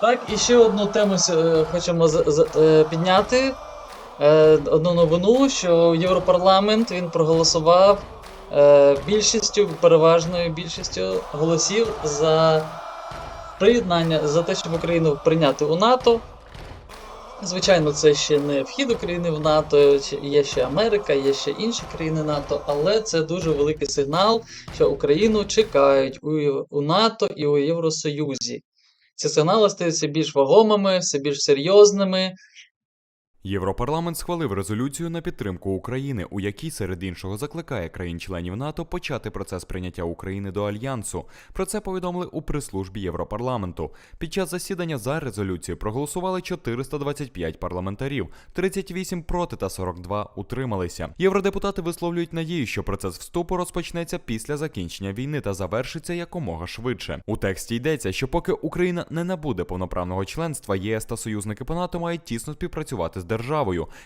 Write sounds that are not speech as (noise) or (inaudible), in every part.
Так, і ще одну тему е, хочемо е, підняти. Е, Одну новину, що Європарламент він проголосував більшістю, переважною більшістю голосів за приєднання, за те, щоб Україну прийняти у НАТО. Звичайно, це ще не вхід України в НАТО, є ще Америка, є ще інші країни НАТО, але це дуже великий сигнал, що Україну чекають у НАТО і у Євросоюзі. Ці сигнали стають все більш вагомими, все більш серйозними. Європарламент схвалив резолюцію на підтримку України, у якій серед іншого закликає країн-членів НАТО почати процес прийняття України до альянсу. Про це повідомили у прес-службі Європарламенту. Під час засідання за резолюцію проголосували 425 парламентарів, 38 проти та 42 утрималися. Євродепутати висловлюють надію, що процес вступу розпочнеться після закінчення війни та завершиться якомога швидше. У тексті йдеться, що поки Україна не набуде повноправного членства, ЄС та союзники по НАТО мають тісно співпрацювати з державою,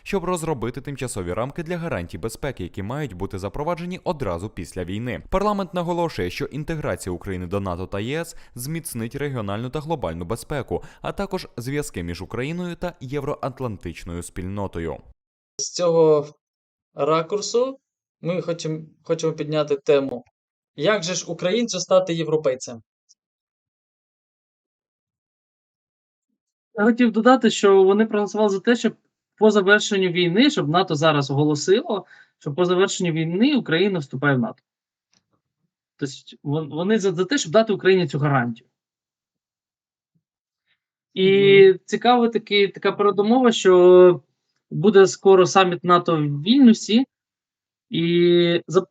щоб розробити тимчасові рамки для гарантій безпеки, які мають бути запроваджені одразу після війни. Парламент наголошує, що інтеграція України до НАТО та ЄС зміцнить регіональну та глобальну безпеку, а також зв'язки між Україною та євроатлантичною спільнотою. З цього ракурсу ми хочемо, хочемо підняти тему. Як же ж українцю стати європейцем? Я хотів додати, що вони проголосували за те, щоб по завершенню війни, щоб НАТО зараз оголосило, що по завершенню війни Україна вступає в НАТО. Тобто вони за, за те, щоб дати Україні цю гарантію. І цікава таки, така передумова, що буде скоро саміт НАТО в Вільнюсі, і за,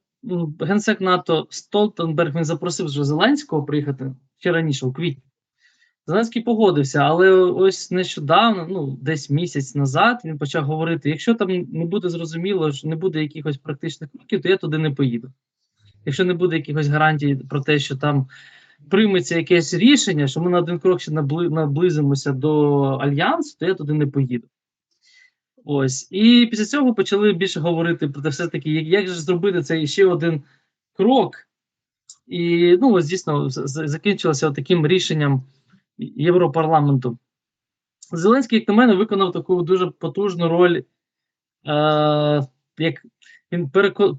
генсек НАТО Столтенберг він запросив вже Зеленського приїхати ще раніше, у квітні. Зеленський погодився, але ось нещодавно, ну десь місяць назад, він почав говорити: якщо там не буде зрозуміло, що не буде якихось практичних кроків, то я туди не поїду. Якщо не буде якихось гарантій про те, що там прийметься якесь рішення, що ми на один крок ще наблизимося до альянсу, то я туди не поїду. Ось. І після цього почали більше говорити про те, все-таки, як, як же зробити цей ще один крок. І ну, ось дійсно закінчилося таким рішенням Європарламенту. Зеленський, як на мене, виконав таку дуже потужну роль, е, як він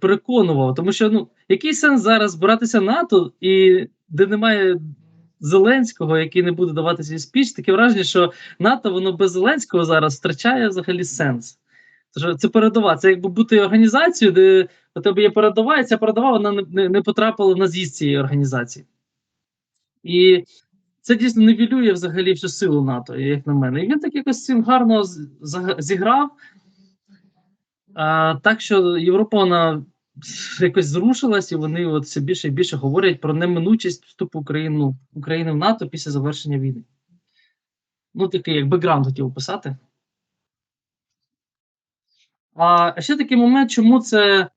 переконував. Тому що ну, який сенс зараз збиратися НАТО, і де немає Зеленського, який не буде давати свій спіч, таке враження, що НАТО воно без Зеленського зараз втрачає взагалі сенс. Це передова, це якби бути організацією, де у тебе є передова, і ця передова вона не, не, не потрапила на з'їзд цієї організації. І це дійсно нівелює взагалі всю силу НАТО, як на мене. І він так якось цим гарно зіграв. А, так що Європа вона якось зрушилась, і вони от все більше і більше говорять про неминучість вступу Україну, України в НАТО після завершення війни. Ну, такий як бекграунд хотів описати. А ще такий момент, чому це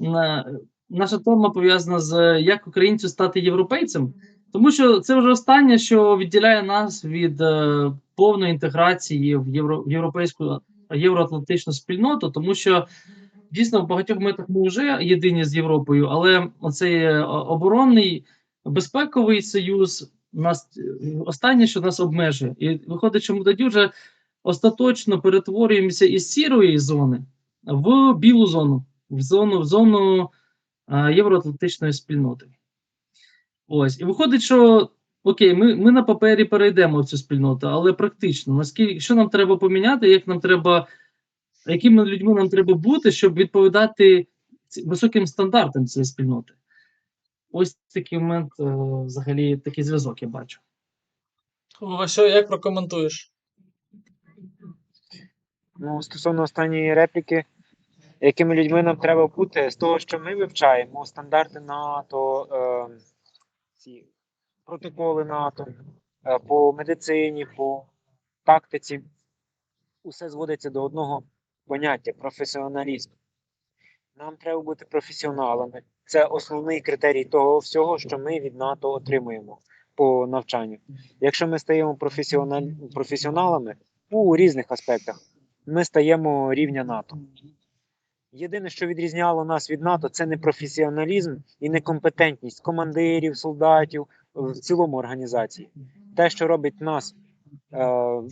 е, наша тема пов'язана з як українцю стати європейцем. Тому що це вже останнє, що відділяє нас від е, повної інтеграції в, євро, в європейську євроатлантичну спільноту, тому що дійсно в багатьох моментах ми вже єдині з Європою, але оцей е, оборонний безпековий союз нас е, останнє, що нас обмежує, і виходить, що ми тоді вже остаточно перетворюємося із сірої зони в білу зону, в зону в зону е, євроатлантичної спільноти. Ось, і виходить, що окей, ми, ми на папері перейдемо в цю спільноту, але практично, наскільки що нам треба поміняти, як нам треба, якими людьми нам треба бути, щоб відповідати високим стандартам цієї спільноти. Ось такий момент, е, взагалі, такий зв'язок я бачу. О, Що, як прокоментуєш? Ну, стосовно останньої репліки, якими людьми нам треба бути, з того, що ми вивчаємо, стандарти НАТО, е, ці протоколи НАТО, е, по медицині, по тактиці, усе зводиться до одного поняття професіоналізм. Нам треба бути професіоналами. Це основний критерій того всього, що ми від НАТО отримуємо по навчанню. Якщо ми стаємо професіоналами у різних аспектах, ми стаємо рівня НАТО. Єдине, що відрізняло нас від НАТО, це не професіоналізм і некомпетентність командирів, солдатів в цілому організації. Те, що робить нас е,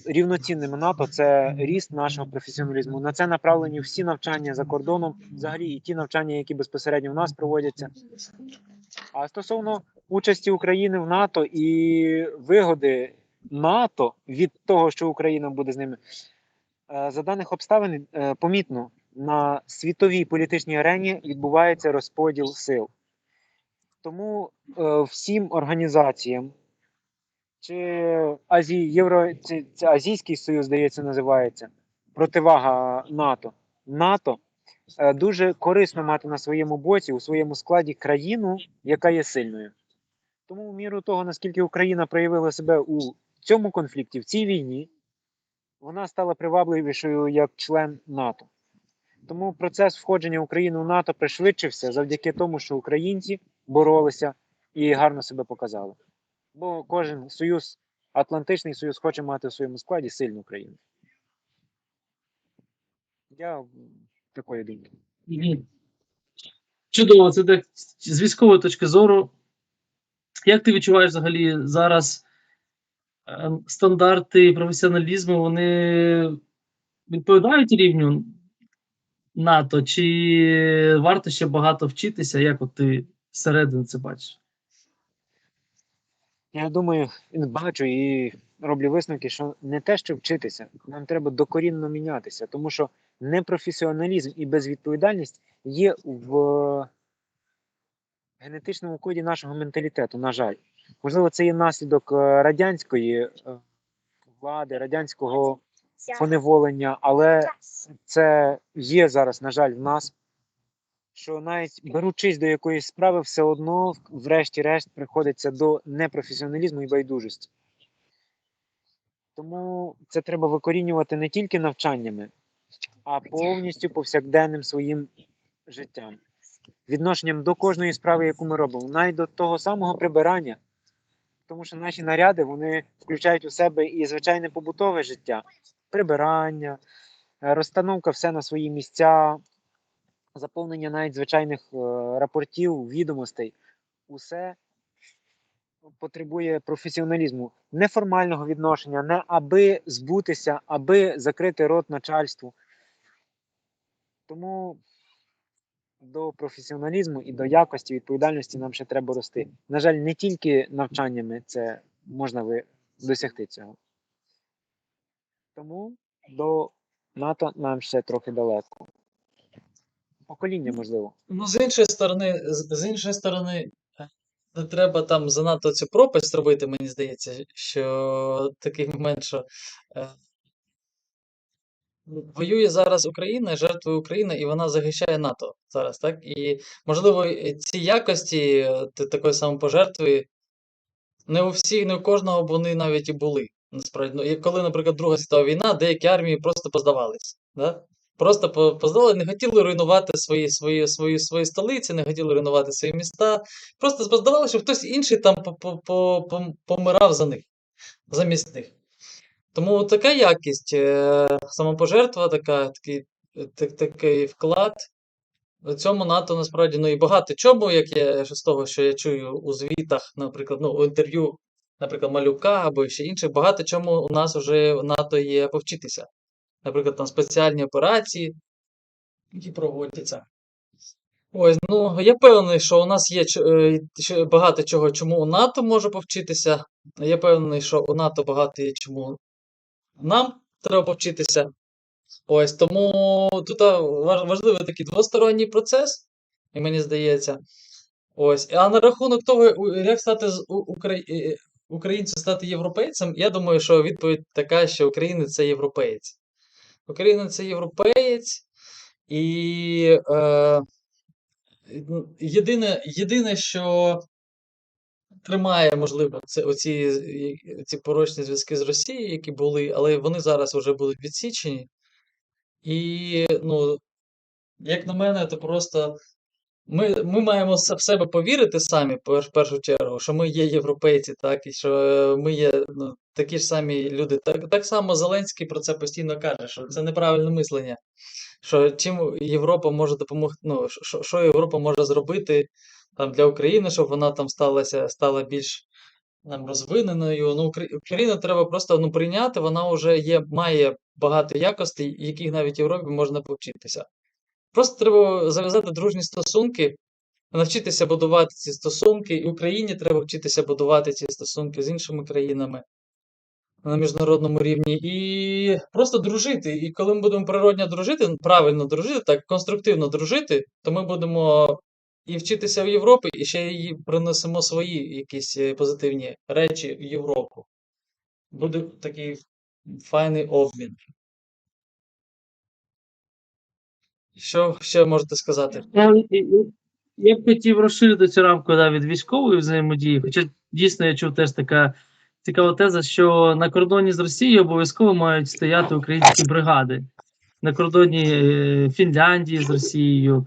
рівноцінними НАТО це ріст нашого професіоналізму. На це направлені всі навчання за кордоном, взагалі і ті навчання, які безпосередньо в нас проводяться. А стосовно участі України в НАТО і вигоди НАТО від того, що Україна буде з ними, е, за даних обставин е, помітно на світовій політичній арені відбувається розподіл сил. Тому е, всім організаціям, чи Азі, Євро, це, це Азійський Союз, здається, називається, противага НАТО. НАТО е, дуже корисно мати на своєму боці, у своєму складі країну, яка є сильною. Тому, в міру того, наскільки Україна проявила себе у цьому конфлікті, в цій війні, вона стала привабливішою як член НАТО. Тому процес входження України в НАТО пришвидшився завдяки тому, що українці боролися і гарно себе показали. Бо кожен союз, Атлантичний Союз, хоче мати в своєму складі сильну країну. Я такої думки. Чудово, це так з військової точки зору. Як ти відчуваєш взагалі зараз е, стандарти професіоналізму, вони відповідають рівню НАТО, чи варто ще багато вчитися? Як от ти зсередини це бачиш? Я думаю, бачу і роблю висновки, що не те, що вчитися, нам треба докорінно мінятися, тому що непрофесіоналізм і безвідповідальність є в генетичному коді нашого менталітету, на жаль. Можливо, це є наслідок е, радянської е, влади, радянського поневолення, але це є зараз, на жаль, в нас. Що навіть беручись до якоїсь справи, все одно, врешті-решт, приходиться до непрофесіоналізму і байдужості. Тому це треба викорінювати не тільки навчаннями, а повністю повсякденним своїм життям, відношенням до кожної справи, яку ми робимо, навіть до того самого прибирання. Тому що наші наряди вони включають у себе і звичайне побутове життя, прибирання, е, розстановка все на свої місця, заповнення навіть звичайних е, рапортів, відомостей. Усе потребує професіоналізму, неформального відношення, не аби збутися, аби закрити рот начальству. Тому до професіоналізму і до якості відповідальності нам ще треба рости. На жаль, не тільки навчаннями це можна ви досягти цього. Тому до НАТО нам ще трохи далеко. Покоління, можливо. Ну, з іншої сторони, з, з іншої сторони, е, не треба там занадто цю пропасть робити, мені здається, що такий момент, що е, воює зараз Україна, жертвує Україна, і вона захищає НАТО зараз, так? І, можливо, ці якості е, т- такої самопожертви не у всіх, не у кожного вони навіть і були. Насправді, ну, коли, наприклад, Друга світова війна, деякі армії просто поздавались. Да? Просто поздавали, не хотіли руйнувати свої, свої, свої, свої столиці, не хотіли руйнувати свої міста. Просто поздавали, щоб хтось інший там по- по- по- пом- помирав за них, замість них. Тому така якість, е, самопожертва, така, такий, так, такий вклад. В цьому НАТО насправді ну і багато чому, як я з того, що я чую у звітах, наприклад, ну, у інтерв'ю, наприклад, Малюка або ще інших, багато чому у нас вже в НАТО є повчитися. Наприклад, там спеціальні операції, які проводяться. Ось, ну я певний, що у нас є е, багато чого, чому у НАТО може повчитися. Я певний, що у НАТО багато є чому нам треба повчитися. Ось тому тут важливий такий двосторонній процес, і мені здається. Ось. А на рахунок того, як стати з у- укра- українцем стати європейцем, я думаю, що відповідь така, що українець це європеєць. Українець це європеєць, і е, єдине, єдине, що тримає, можливо, це оці, ці порочні зв'язки з Росією, які були, але вони зараз вже будуть відсічені. І, ну, як на мене, то просто ми, ми маємо в себе повірити самі, в першу чергу, що ми є європейці, так, і що ми є ну, такі ж самі люди. Так, так само Зеленський про це постійно каже, що це неправильне мислення. Що чим Європа може допомогти, ну, що, що Європа може зробити там, для України, щоб вона там сталася, стала більш нам розвиненою. Ну, Україну треба просто ну, прийняти, вона вже є, має багато якостей, яких навіть Європі можна повчитися. Просто треба зав'язати дружні стосунки, навчитися будувати ці стосунки, і Україні треба вчитися будувати ці стосунки з іншими країнами на міжнародному рівні і просто дружити. І коли ми будемо природньо дружити, правильно дружити, так конструктивно дружити, то ми будемо і вчитися в Європі, і ще й принесемо свої якісь е, позитивні речі в Європу. Буде такий файний обмін. Що ще можете сказати? Я, я- б хотів розширити цю рамку да, від військової взаємодії, хоча дійсно я чув теж така цікава теза, що на кордоні з Росією обов'язково мають стояти українські бригади. На кордоні е, Фінляндії з Росією,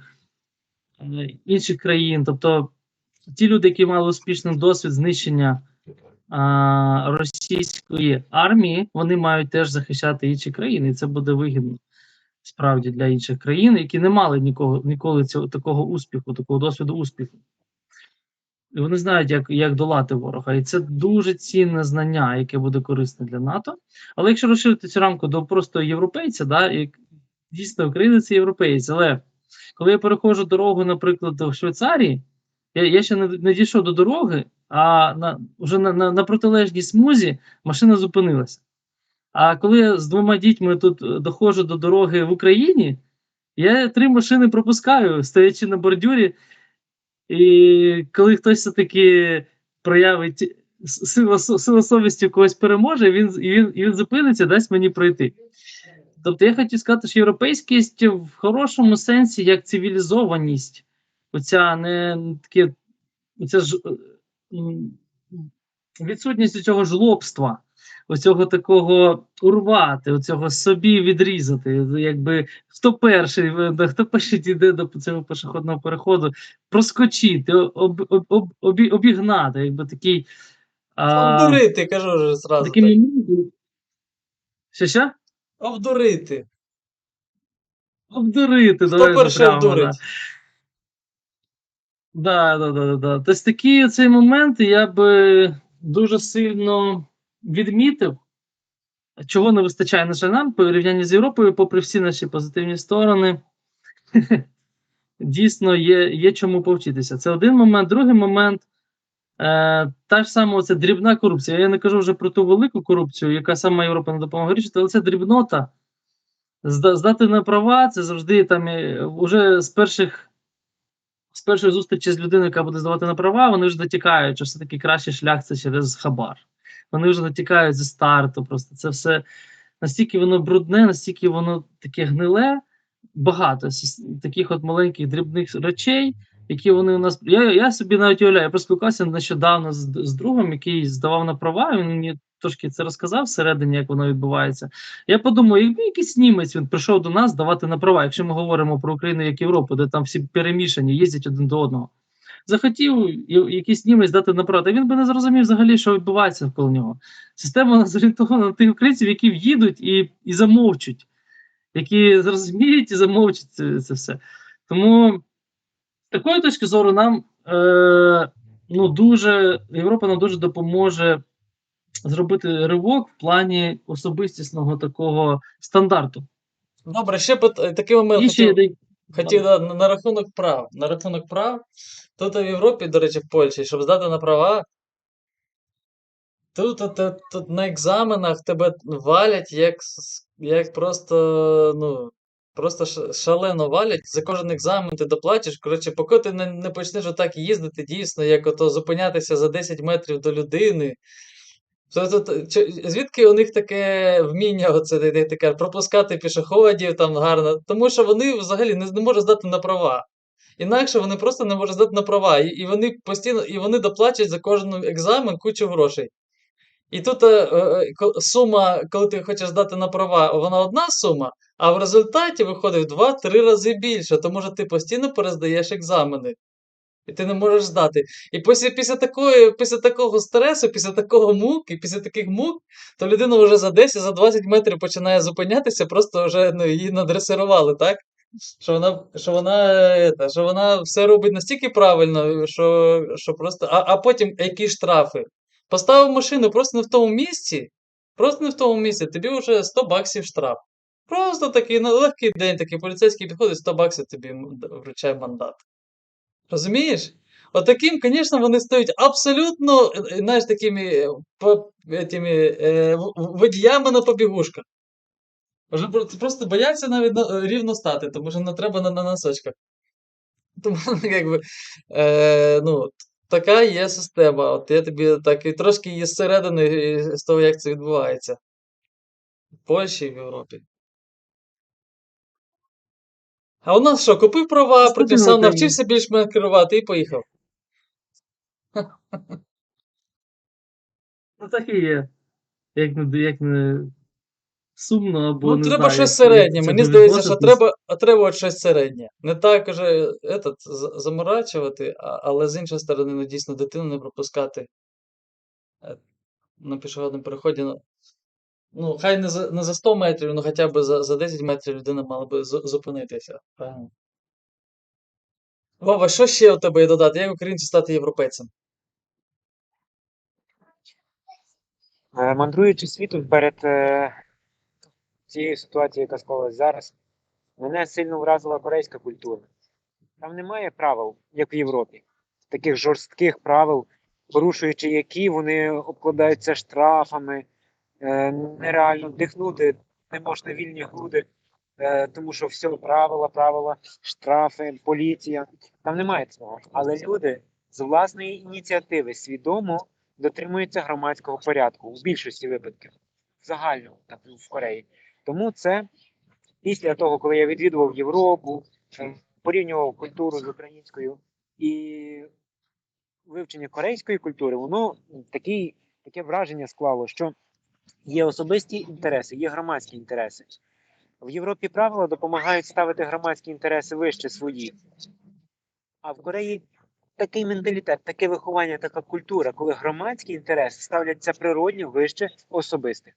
е, інших країн. Тобто ті люди, які мали успішний досвід знищення а, російської армії, вони мають теж захищати інші країни, і це буде вигідно справді для інших країн, які не мали нікого, ніколи цього такого успіху, такого досвіду успіху. І вони знають, як, як долати ворога. І це дуже цінне знання, яке буде корисне для НАТО. Але якщо розширити цю рамку до просто європейця, да, і дійсно Україна це європейець. Але коли я переходжу дорогу, наприклад, до Швейцарії, я, я ще не, не дійшов до дороги, а на, вже на, на, на протилежній смузі машина зупинилася. А коли з двома дітьми тут е, доходжу до дороги в Україні, я три машини пропускаю, стоячи на бордюрі. І коли хтось все-таки проявить сила, совісті когось переможе, він, і він, і він зупиниться, дасть мені пройти. Тобто я хотів сказати, що європейськість в хорошому сенсі як цивілізованість, оця не таке, оця ж, е, відсутність цього жлобства, оцього такого урвати, оцього собі відрізати. Якби хто перший, хто перший дійде до цього пішохідного переходу, проскочити, об, об, об, обі- обігнати, якби такий. А, Обдурити, кажу вже зразу. такий Так. момент. Що що? Обдурити. Обдурити, Хто давай перший прямо, обдурить? Да, да, да, да, да. Тобто такі цей момент я би дуже сильно відмітив, чого не вистачає на нам в порівнянні з Європою, попри всі наші позитивні сторони. (laughs) Дійсно, є, є чому повчитися. Це один момент. Другий момент е, та ж сама оця дрібна корупція. Я не кажу вже про ту велику корупцію, яка сама Європа не допомагає вирішити, але це дрібнота. Здати на права це завжди там е, уже з перших з першої зустрічі з людиною, яка буде здавати на права, вони вже дотікають, що все-таки кращий шлях це через хабар. Вони вже дотікають зі старту. Просто це все настільки воно брудне, настільки воно таке гниле. Багато таких от маленьких дрібних речей, які вони у нас. Я, я собі навіть уявляю, я поспілкувався нещодавно з, з другом, який здавав на права. Він мені трошки це розказав всередині, як воно відбувається. Я подумав, якби якийсь німець він прийшов до нас давати на права, якщо ми говоримо про Україну як Європу, де там всі перемішані, їздять один до одного. Захотів якийсь німець дати на права, він би не зрозумів взагалі, що відбувається навколо нього. Система (laughs) зорієнтована на тих українців, які в'їдуть і, і замовчуть, які зрозуміють і замовчать це, це все. Тому з такої точки зору нам е, ну, дуже, Європа нам дуже допоможе зробити ривок в плані особистісного такого стандарту. Добре, ще пит- такий момент І ще хотів, на, на рахунок прав. На рахунок прав. Тут в Європі, до речі, в Польщі, щоб здати на права. Тут, тут, тут, тут на екзаменах тебе валять як, як просто, ну, просто шалено валять. За кожен екзамен ти доплатиш. Коротше, поки ти не, не почнеш отак їздити, дійсно, як ото зупинятися за 10 метрів до людини. То, то, то, чи- звідки у них таке вміння, оце таке, пропускати пішоходів там гарно? Тому що вони взагалі не, не можуть здати на права. Інакше вони просто не можуть здати на права. І, і вони постійно і вони доплачують за кожен екзамен кучу грошей. І тут е, е, сума, коли ти хочеш здати на права, вона одна сума, а в результаті виходить в 2-3 рази більше, тому що ти постійно перездаєш екзамени. І ти не можеш здати. І після, після, такої, після такого стресу, після такого мук, і після таких мук, то людина вже за 10, за 20 метрів починає зупинятися, просто вже ну, її надресирували, так? Що вона, що вона, е, що вона все робить настільки правильно, що, що просто. А, а потім які штрафи? Поставив машину просто не в тому місці, просто не в тому місці, тобі вже 100 баксів штраф. Просто такий на легкий день, такий поліцейський підходить, 100 баксів тобі вручає мандат. Розумієш? Отаким, звісно, вони стають абсолютно, е, е, знаєш, такими е, по, этими, е, водіями на побігушках. Просто бояться навіть на- рівно стати, тому що не треба на, на носочках. (laughs) Тому, якби, е, ну, така є система. От я тобі так і трошки її зсередини з того, як це відбувається. В Польщі і в Європі. А у нас що, купив права, ну, навчився більш-менш керувати і поїхав. Ну так і є. Як не, як не сумно, або Ну, не треба знаю, щось середнє. Мені здається, що треба, а треба от щось середнє. Не так уже этот, заморачувати, а, але з іншої сторони, ну, дійсно, дитину не пропускати е, на пішохідному переході. Ну, хай не за, не за 100 метрів, ну хоча б за, за 10 метрів людина мала би зупинитися. Правильно? Вова, що ще у тебе є додати? Як українцю стати європейцем? Е, Мандруючи світом перед е, цією ситуацією, яка склалась зараз, мене сильно вразила корейська культура. Там немає правил, як в Європі, таких жорстких правил, порушуючи які вони обкладаються штрафами, нереально дихнути не можна вільні груди, е, тому що все правила, правила, штрафи, поліція. Там немає цього. Але люди з власної ініціативи свідомо дотримуються громадського порядку у більшості випадків, в загальному, так в Кореї. Тому це після того, коли я відвідував Європу, е, порівнював культуру з українською і вивчення корейської культури, воно такий, таке враження склало, що є особисті інтереси, є громадські інтереси. В Європі правила допомагають ставити громадські інтереси вище своїх. А в Кореї такий менталітет, таке виховання, така культура, коли громадські інтереси ставляться природньо вище особистих.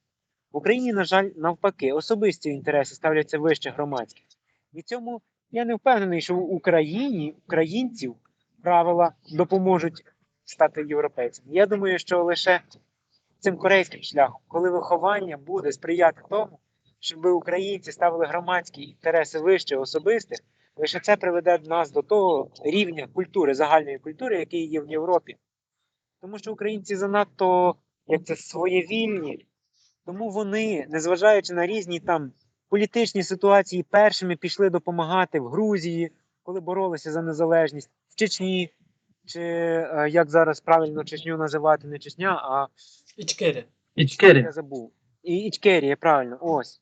В Україні, на жаль, навпаки, особисті інтереси ставляться вище громадських. І цьому я не впевнений, що в Україні українців правила допоможуть стати європейцем. Я думаю, що лише цим корейським шляхом, коли виховання буде сприяти тому, щоб українці ставили громадські інтереси вище особистих, лише це приведе нас до того рівня культури, загальної культури, який є в Європі. Тому що українці занадто як це своєвільні, тому вони, незважаючи на різні там політичні ситуації, першими пішли допомагати в Грузії, коли боролися за незалежність, в Чечні, чи е, як зараз правильно Чечню називати, не Чечня, а Ічкері. Ічкері. я забув. І Ічкерія, правильно, ось.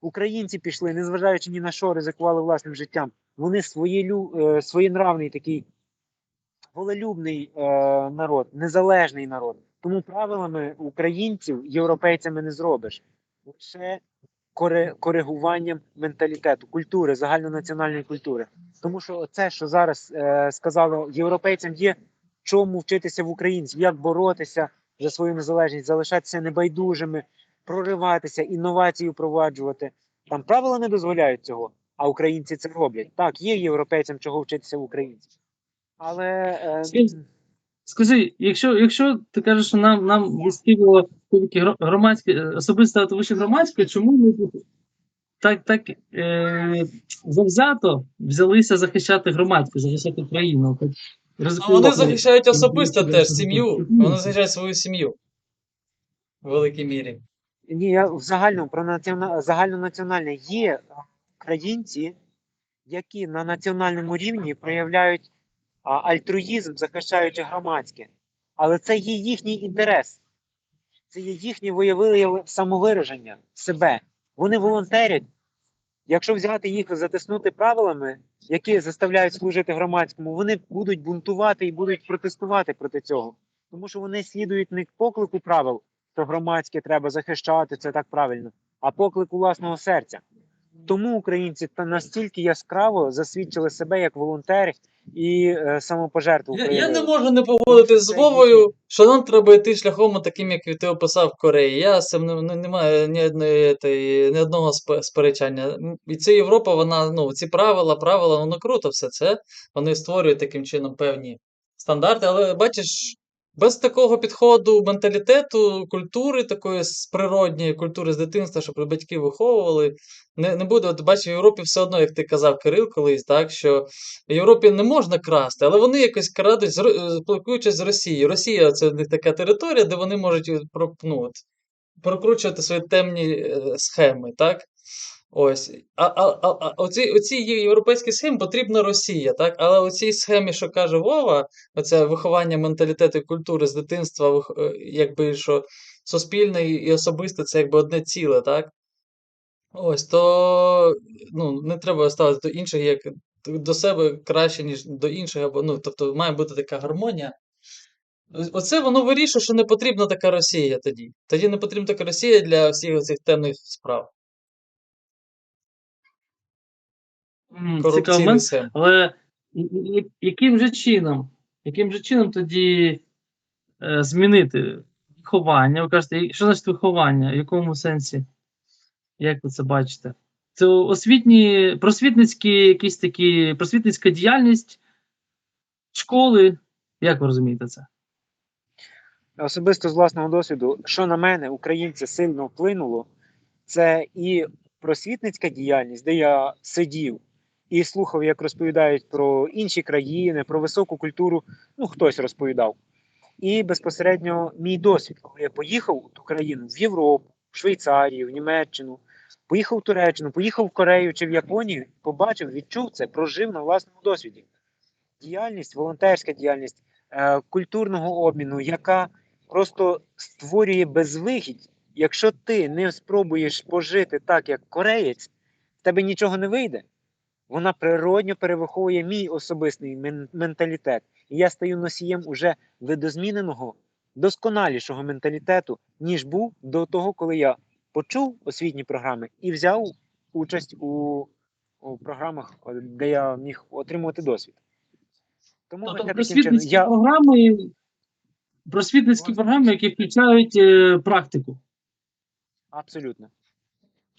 Українці пішли, незважаючи ні на що, ризикували власним життям. Вони своєлю, е, своєнравний такий волелюбний е, народ, незалежний народ. Тому правилами українців європейцями не зробиш. Лише коре, коригуванням менталітету, культури, загальнонаціональної культури. Тому що це, що зараз е, сказало європейцям, є чому вчитися в українців, як боротися за свою незалежність, залишатися небайдужими, прориватися, інновації впроваджувати. Там правила не дозволяють цього, а українці це роблять. Так, є європейцям чого вчитися в. Але е, Скажи, якщо, якщо ти кажеш, що нам, нам виспівало громадське, е, особисто от вище громадське, чому ми так, так е, завзято взялися захищати громадське, захищати країну? А вони захищають особисто теж сім'ю. Вони захищають свою сім'ю. В великій мірі. Ні, я в загальному про націона... загальнонаціональне є українці, які на національному рівні проявляють а, альтруїзм, захищаючи громадське. Але це є їхній інтерес. Це є їхнє виявили самовираження себе. Вони волонтерять. Якщо взяти їх затиснути правилами, які заставляють служити громадському, вони будуть бунтувати і будуть протестувати проти цього. Тому що вони слідують не поклику правил, що громадське треба захищати, це так правильно, а поклику власного серця. Тому українці та настільки яскраво засвідчили себе як волонтери і е, самопожертву. Я, я не можу не погодитись з Вовою, що нам треба йти шляхом таким, як ти описав в Кореї. Я з цим не, не, не маю ні, одної, ні одного сперечання. І це Європа, вона, ну, ці правила, правила, воно круто все це. Вони створюють таким чином певні стандарти, але бачиш, Без такого підходу менталітету, культури, такої природньої культури з дитинства, щоб батьки виховували, не, не буде. От бачиш, в Європі все одно, як ти казав, Кирил, колись, так, що в Європі не можна красти, але вони якось крадуть, е, спілкуючись з Росією. Росія це них така територія, де вони можуть е, ну, от, прокручувати свої темні е, схеми, так? Ось. А, а, а, а оці, оці європейські схеми потрібна Росія, так? Але оцій схемі, що каже Вова, оце виховання менталітету і культури з дитинства, е, якби що суспільне і особисте це якби одне ціле, так? Ось, то ну, не треба ставити до інших як до себе краще, ніж до інших, або ну, тобто має бути така гармонія. Оце воно вирішує, що не потрібна така Росія тоді. Тоді не потрібна така Росія для всіх цих темних справ. Цікавий Корупційний момент. Але яким же чином? Яким же чином тоді е, змінити виховання? Ви кажете, що значить виховання? В якому сенсі? Як ви це бачите? Це освітні, просвітницькі якісь такі, просвітницька діяльність школи. Як ви розумієте це? Особисто з власного досвіду, що на мене, українця, сильно вплинуло, це і просвітницька діяльність, де я сидів і слухав, як розповідають про інші країни, про високу культуру. Ну, хтось розповідав. І безпосередньо мій досвід, коли я поїхав у ту країну в Європу, в Швейцарію, в Німеччину, поїхав в Туреччину, поїхав в Корею чи в Японію, побачив, відчув це, прожив на власному досвіді. Діяльність, волонтерська діяльність е, культурного обміну, яка просто створює безвихідь. Якщо ти не спробуєш пожити так, як кореєць, в тебе нічого не вийде. Вона природньо перевиховує мій особистий менталітет. І я стаю носієм уже видозміненого, досконалішого менталітету, ніж був до того, коли я почув освітні програми і взяв участь у, у програмах, де я міг отримувати досвід. Тому Тобто просвітницькі я програми, просвітницькі Можна програми, які включають е, практику. абсолютно.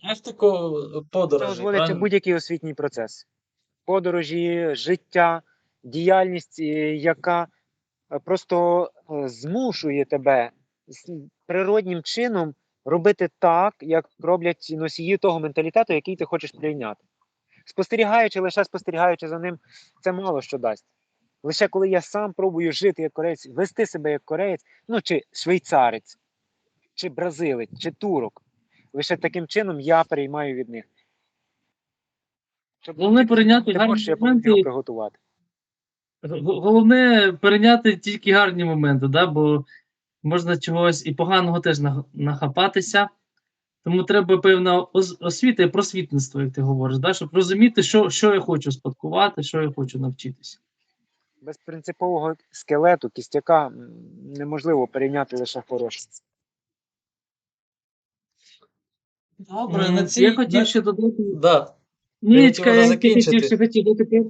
Практику Це подорожі. дозволиться правильно? будь-який освітній процес. Подорожі, життя, діяльність, е, яка е, просто е, змушує тебе природнім чином робити так, як роблять носії того менталітету, який ти хочеш прийняти. Спостерігаючи, лише спостерігаючи за ним, це мало що дасть. Лише коли я сам пробую жити як кореєць, вести себе як кореєць, ну чи швейцарець, чи бразилець, чи турок. Лише таким чином я переймаю від них. Щоб Головне перейняти гарні можеш, я моменти. приготувати. Головне перейняти тільки гарні моменти, да? бо можна чогось і поганого теж нахапатися. Тому треба певна освіта і просвітництво, як ти говориш, да? щоб розуміти, що, що я хочу спадкувати, що я хочу навчитися. Без принципового скелету, кістяка неможливо перейняти лише хороше. Добре, на цій. Я хотів ще додати. Да. Нічка, я хотів ще хотів додати.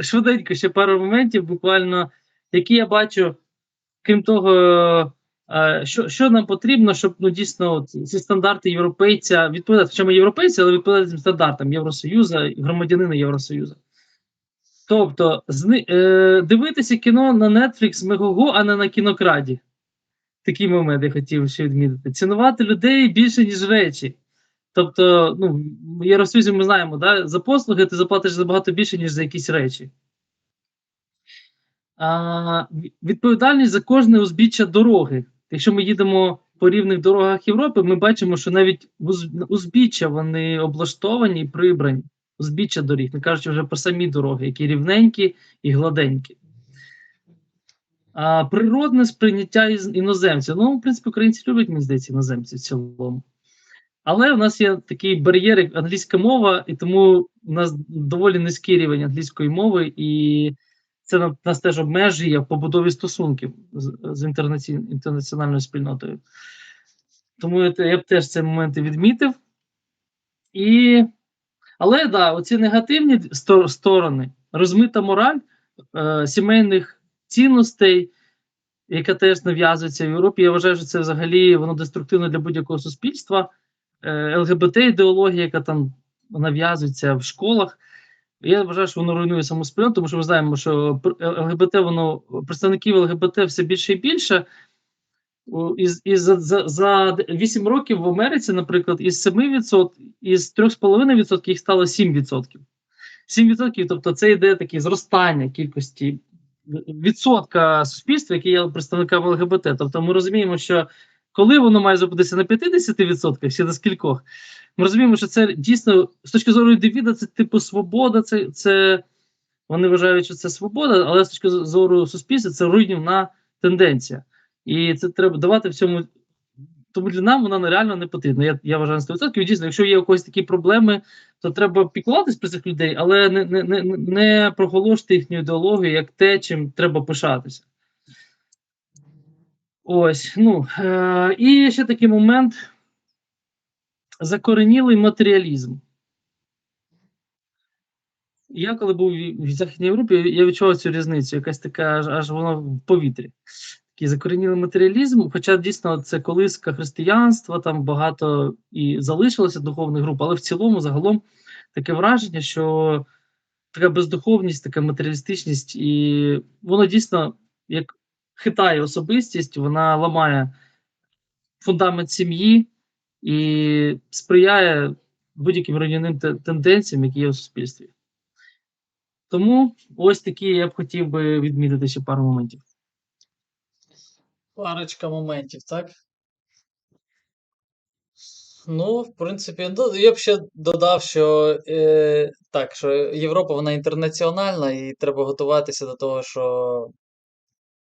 Швиденько, ще пару моментів, буквально, які я бачу, крім того, е, що, що нам потрібно, щоб ну, дійсно от, ці стандарти європейця відповідати, хоча ми європейці, але відповідати цим стандартам Євросоюзу і громадянина Євросоюзу. Тобто, зни, е, дивитися кіно на Netflix, Мегого, а не на кінокраді. Такий момент я хотів ще відмітити. Цінувати людей більше, ніж речі. Тобто, ну, в Євросоюзі ми знаємо, да, за послуги ти заплатиш забагато більше, ніж за якісь речі. А, відповідальність за кожне узбіччя дороги. Якщо ми їдемо по рівних дорогах Європи, ми бачимо, що навіть узбіччя вони облаштовані і прибрані. Узбіччя доріг, не кажучи вже про самі дороги, які рівненькі і гладенькі. А, природне сприйняття із іноземців. Ну, в принципі, українці люблять, мені здається, іноземців в цілому. Але в нас є такий бар'єр, як англійська мова, і тому у нас доволі низький рівень англійської мови, і це на- нас теж обмежує в побудові стосунків з, з інтернаці- інтернаціональною спільнотою. Тому я б теж ці моменти відмітив. І... Але да, оці негативні сторони, розмита мораль е, сімейних цінностей, яка теж нав'язується в Європі. Я вважаю, що це взагалі воно деструктивно для будь-якого суспільства. Е, ЛГБТ-ідеологія, яка там нав'язується в школах. Я вважаю, що воно руйнує саму тому що ми знаємо, що ЛГБТ, воно представників ЛГБТ все більше і більше. Із, із, за, за, за 8 років в Америці, наприклад, із 7%, із 3,5% їх стало 7%. 7%, тобто це йде таке зростання кількості відсотка суспільства, яке є представниками ЛГБТ. Тобто ми розуміємо, що коли воно має зупинитися на 50%, ще до скількох, ми розуміємо, що це дійсно з точки зору індивіда, це типу свобода, це, це вони вважають, що це свобода, але з точки зору суспільства це руйнівна тенденція. І це треба давати в цьому. Тому для нам вона реально не потрібна. Я, я вважаю на 100%. І Дійсно, якщо є когось такі проблеми, то треба піклуватись про цих людей, але не, не, не, не проголошувати їхню ідеологію як те, чим треба пишатися. Ось. Ну, е- і ще такий момент: закоренілий матеріалізм. Я коли був в Західній Європі, я відчував цю різницю, якась така аж воно в повітрі. Такий закоренілий матеріалізм, хоча дійсно це колиска християнства, там багато і залишилося духовних груп, але в цілому, загалом, таке враження, що така бездуховність, така матеріалістичність, і воно дійсно як хитає особистість, вона ламає фундамент сім'ї і сприяє будь-яким руйнівним тенденціям, які є у суспільстві. Тому ось такі я б хотів би відмітити ще пару моментів. Парочка моментів, так? Ну, в принципі, ну, я б ще додав, що е, так, що Європа вона інтернаціональна, і треба готуватися до того, що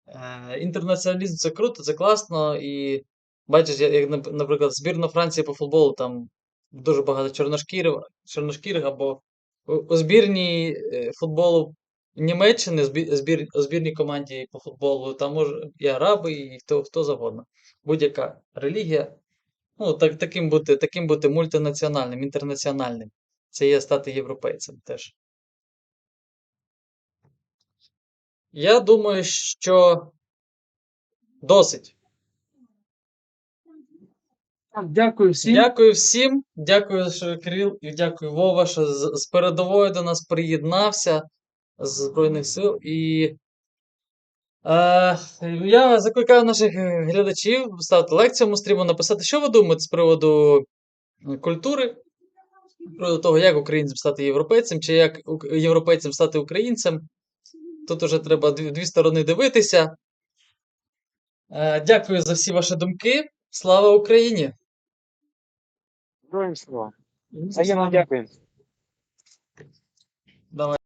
е, інтернаціоналізм це круто, це класно. І бачиш, як, наприклад, збірна Франції по футболу, там дуже багато чорношкірих, чорношкірих або у, збірній е, футболу Німеччини, збір, збірній команді по футболу, там може і араби, і хто, хто завгодно. Будь-яка релігія. Ну, так, таким бути, таким бути мультинаціональним, інтернаціональним. Це є стати європейцем теж. Я думаю, що досить. Дякую всім. Дякую всім. Дякую, що Кирил, і дякую Вова, що з, з передової до нас приєднався Збройних сил. І е, я закликаю наших е, глядачів ставити лайк цьому стріму, написати, що ви думаєте з приводу культури, з приводу того, як українцям стати європейцем, чи як європейцем стати українцем. Тут уже треба дві, дві сторони дивитися. Е, дякую за всі ваші думки. Слава Україні! Героям слава. Взаємно дякую. Давай.